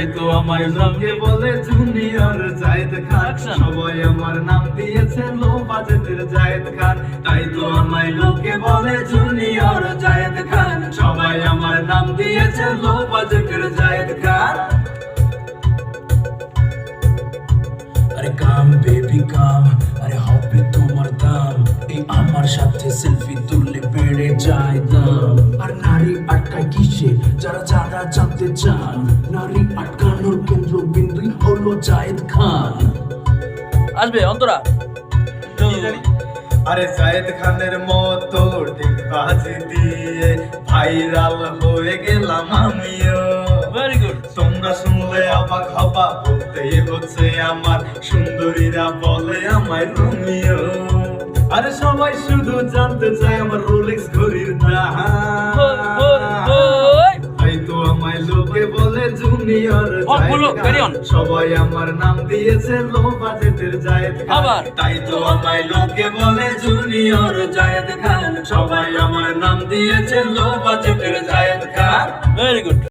তাই তো আমার নামকে বলে জুনিয়র জায়েদ খান। সবাই আমার নাম দিয়েছে লো বাজেটের জায়েদ খান। তাই তো আমায় লোকে বলে জুনিয়র জায়েদ খান। সবাই আমার নাম দিয়েছে লো বাজেটের জায়েদ খান। আরে কাম বেবি কাম। আরে হবে তোমার দাম। এই আমার সাথে সেলফি তুললে বেড়ে যায় দাম। আর নারী আটকায় কিসে যারা যারা জানতে চান নারী আটকানোর কেন্দ্র বিন্দুই হলো জায়েদ খান। আসবে অন্তরা। আরে জায়েদ খানের মতো ঠিক বাজি দিয়ে ভাইরাল হয়ে গেলাম আমিও। ভেরি গুড তোমরা শুনলে অবাক হবা বলতেই হচ্ছে আমার সুন্দরীরা বলে আমায় রোমিও। আরে সবাই শুধু জানতে চায় আমার রোলেক্স ঘড়ির দাম লোকে বলে জুনিয়র. সবাই আমার নাম দিয়েছে লো বাজেটের জায়েদ খান। আবার? তাই তো আমায় লোকে বলে জুনিয়র জায়েদ খান। সবাই আমার নাম দিয়েছে লো বাজেটের জায়েদ খান। Very good